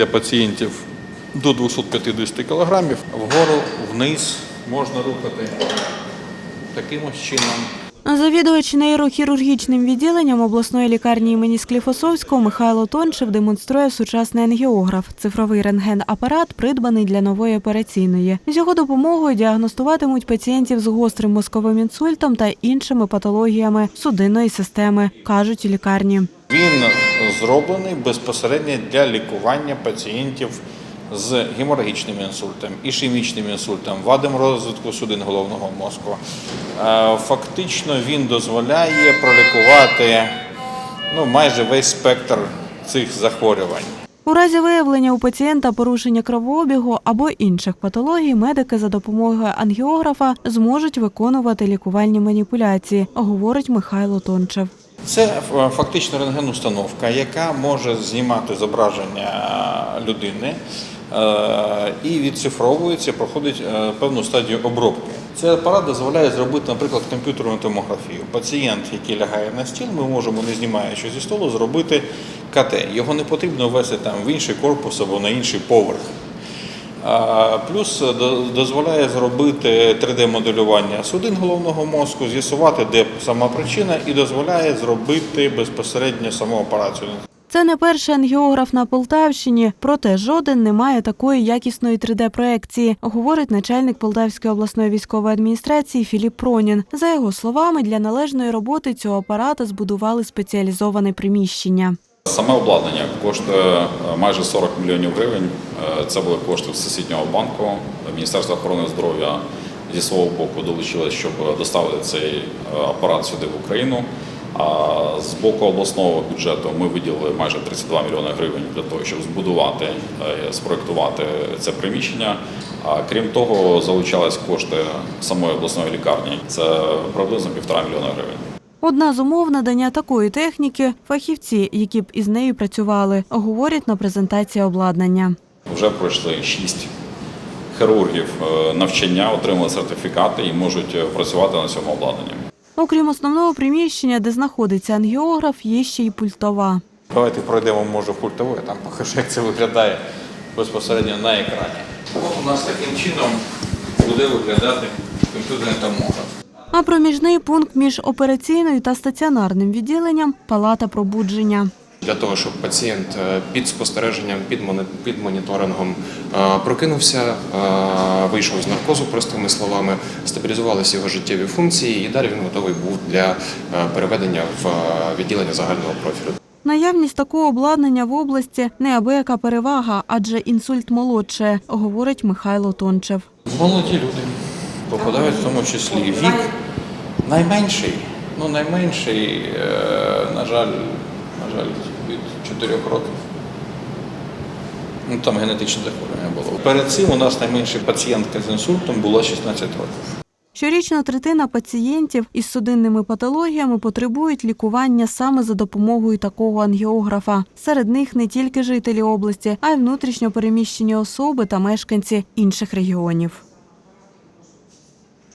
для пацієнтів до 250 кг. Вгору, вниз можна рухати таким ось чином. Завідувач нейрохірургічним відділенням обласної лікарні імені Скліфосовського Михайло Тончев демонструє сучасний ангіограф – цифровий рентген-апарат, придбаний для нової операційної. З його допомогою діагностуватимуть пацієнтів з гострим мозковим інсультом та іншими патологіями судинної системи, кажуть у лікарні. Він зроблений безпосередньо для лікування пацієнтів з геморагічним інсультом, ішемічним інсультом, вадом розвитку судин головного мозку. Е, Фактично він дозволяє пролікувати ну, майже весь спектр цих захворювань. У разі виявлення у пацієнта порушення кровообігу або інших патологій, медики за допомогою ангіографа зможуть виконувати лікувальні маніпуляції, говорить Михайло Тончев. Це е, фактично рентген-установка, яка може знімати зображення людини е, і відцифровується, проходить е, певну стадію обробки. Цей апарат дозволяє зробити, наприклад, комп'ютерну томографію. Пацієнт, який лягає на стіл, ми можемо, не знімаючи зі столу, зробити КТ. Його не потрібно ввести там в інший корпус або на інший поверх. Плюс до- дозволяє зробити 3D-моделювання судин головного мозку, з'ясувати, де сама причина, і дозволяє зробити безпосередньо саму операцію. Це не перший ангіограф на Полтавщині, проте жоден не має такої якісної 3D-проекції, говорить начальник Полтавської обласної військової адміністрації Філіп Пронін. За його словами, для належної роботи цього апарата збудували спеціалізоване приміщення. Саме обладнання коштує майже 40 мільйонів гривень. Е, Це були кошти Всесвітнього банку. Міністерство охорони здоров'я зі свого боку долучилось, щоб доставити цей е, апарат сюди в Україну. А з боку обласного бюджету ми виділили майже 32 мільйони гривень для того, щоб збудувати, е, спроектувати це приміщення. А крім того, залучались кошти самої обласної лікарні. Це приблизно півтора мільйона гривень. Одна з умов надання такої техніки фахівці, які б із нею працювали, говорять на презентації обладнання. Вже пройшли шість хірургів е, навчання, отримали сертифікати і можуть е, працювати на цьому обладнанні. Окрім основного приміщення, де знаходиться ангіограф, є ще й пультова. Давайте пройдемо, може, в культову, я там покажу, як це виглядає безпосередньо на екрані. От у нас таким чином буде виглядати комп'ютерний томограф. А проміжний пункт між операційною та стаціонарним відділенням палата пробудження. Для того, щоб пацієнт е, під спостереженням, під моніторингом е, прокинувся, е, вийшов з наркозу, простими словами, стабілізувалися його життєві функції, і далі він готовий був для переведення в відділення загального профілю. Наявність такого обладнання в області неабияка перевага, адже інсульт молодше, говорить Михайло Тончев. Молоді люди попадають в тому числі вік найменший, ну найменший, на жаль, жаль, від 4 років. Ну, там генетичне захворювання було. Перед цим у нас найменша пацієнтка з інсультом була 16 років. Щорічно третина пацієнтів із судинними патологіями потребують лікування саме за допомогою такого ангіографа. Серед них не тільки жителі області, а й внутрішньо переміщені особи та мешканці інших регіонів.